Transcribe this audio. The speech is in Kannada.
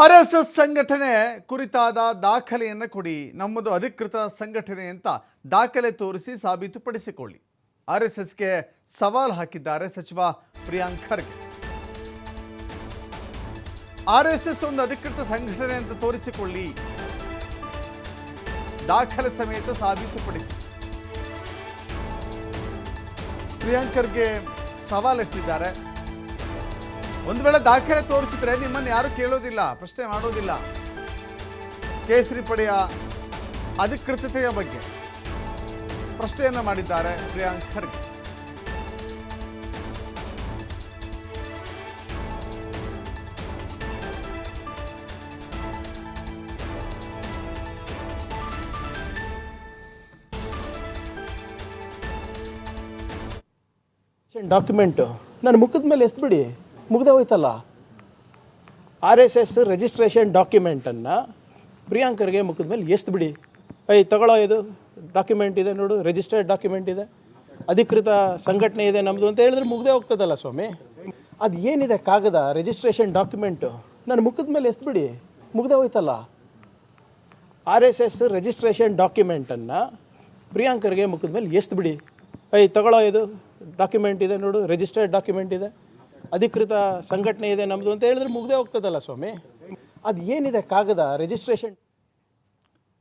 ಆರ್ ಎಸ್ ಎಸ್ ಸಂಘಟನೆ ಕುರಿತಾದ ದಾಖಲೆಯನ್ನು ಕೊಡಿ, ನಮ್ಮದು ಅಧಿಕೃತ ಸಂಘಟನೆ ಅಂತ ದಾಖಲೆ ತೋರಿಸಿ ಸಾಬೀತುಪಡಿಸಿಕೊಳ್ಳಿ. ಆರ್ ಎಸ್ ಎಸ್ಗೆ ಸವಾಲು ಹಾಕಿದ್ದಾರೆ ಸಚಿವ Priyank Kharge. R S S ಒಂದು ಅಧಿಕೃತ ಸಂಘಟನೆ ಅಂತ ತೋರಿಸಿಕೊಳ್ಳಿ. ದಾಖಲೆ ಸಮೇತ ಸಾಬೀತುಪಡಿಸಿ. ಪ್ರಿಯಾಂಕ್ ಖರ್ಗೆ ಸವಾಲ್ ಎಸ್ತಿದ್ದಾರೆ ಒಂದು ವೇಳೆ ದಾಖಲೆ ತೋರಿಸಿದ್ರೆ ನಿಮ್ಮನ್ನು ಯಾರು ಕೇಳೋದಿಲ್ಲ, ಪ್ರಶ್ನೆ ಮಾಡೋದಿಲ್ಲ. ಕೇಸರಿ ಪಡೆಯ ಅಧಿಕೃತತೆಯ ಬಗ್ಗೆ ಪ್ರಶ್ನೆಯನ್ನ ಮಾಡಿದ್ದಾರೆ ಪ್ರಿಯಾಂಕ್ ಖರ್ಗೆ. ಡಾಕ್ಯುಮೆಂಟ್ ನನ್ನ ಮುಖದ ಮೇಲೆ ಎಸ್ಬಿಡಿ. ಮುಗ್ದೆ ಹೋಯ್ತಲ್ಲ ಆರ್ ಎಸ್ ಎಸ್ ರಿಜಿಸ್ಟ್ರೇಷನ್ ಡಾಕ್ಯುಮೆಂಟನ್ನು ಪ್ರಿಯಾಂಕರ್ಗೆ ಮುಖದ ಮೇಲೆ ಬಿಡಿ. ಐ ತಗೊಳ್ಳೋ ಇದು ಡಾಕ್ಯುಮೆಂಟ್ ಇದೆ ನೋಡು ರಿಜಿಸ್ಟರ್ಡ್ ಡಾಕ್ಯುಮೆಂಟ್ ಇದೆ. ಅಧಿಕೃತ ಸಂಘಟನೆ ಇದೆ ನಮ್ಮದು ಅಂತ ಹೇಳಿದ್ರೆ ಮುಗ್ದೇ ಹೋಗ್ತದಲ್ಲ ಸ್ವಾಮಿ? ಅದು ಏನಿದೆ ಕಾಗದ ರಿಜಿಸ್ಟ್ರೇಷನ್ ಡಾಕ್ಯುಮೆಂಟು ನಾನು ಮುಖದ ಮೇಲೆ ಬಿಡಿ. ಮುಗ್ದೇ ಹೋಯ್ತಲ್ಲ? ಆರ್ ಎಸ್ ಎಸ್ ರಿಜಿಸ್ಟ್ರೇಷನ್ ಡಾಕ್ಯುಮೆಂಟನ್ನು ಪ್ರಿಯಾಂಕರ್ಗೆ ಮುಖದ ಮೇಲೆ ಬಿಡಿ. ಐ ತಗೊಳ್ಳೋ ಇದು ಡಾಕ್ಯುಮೆಂಟ್ ಇದೆ ನೋಡು ರಿಜಿಸ್ಟರ್ಡ್ ಡಾಕ್ಯುಮೆಂಟ್ ಇದೆ. ಅಧಿಕೃತ ಸಂಘಟನೆ ಇದೆ ನಮ್ಮದು ಅಂತ ಹೇಳಿದ್ರೆ ಮುಗ್ದೇ ಹೋಗ್ತದಲ್ಲ ಸ್ವಾಮಿ? ಅದು ಏನಿದೆ ಕಾಗದ? ರಿಜಿಸ್ಟ್ರೇಷನ್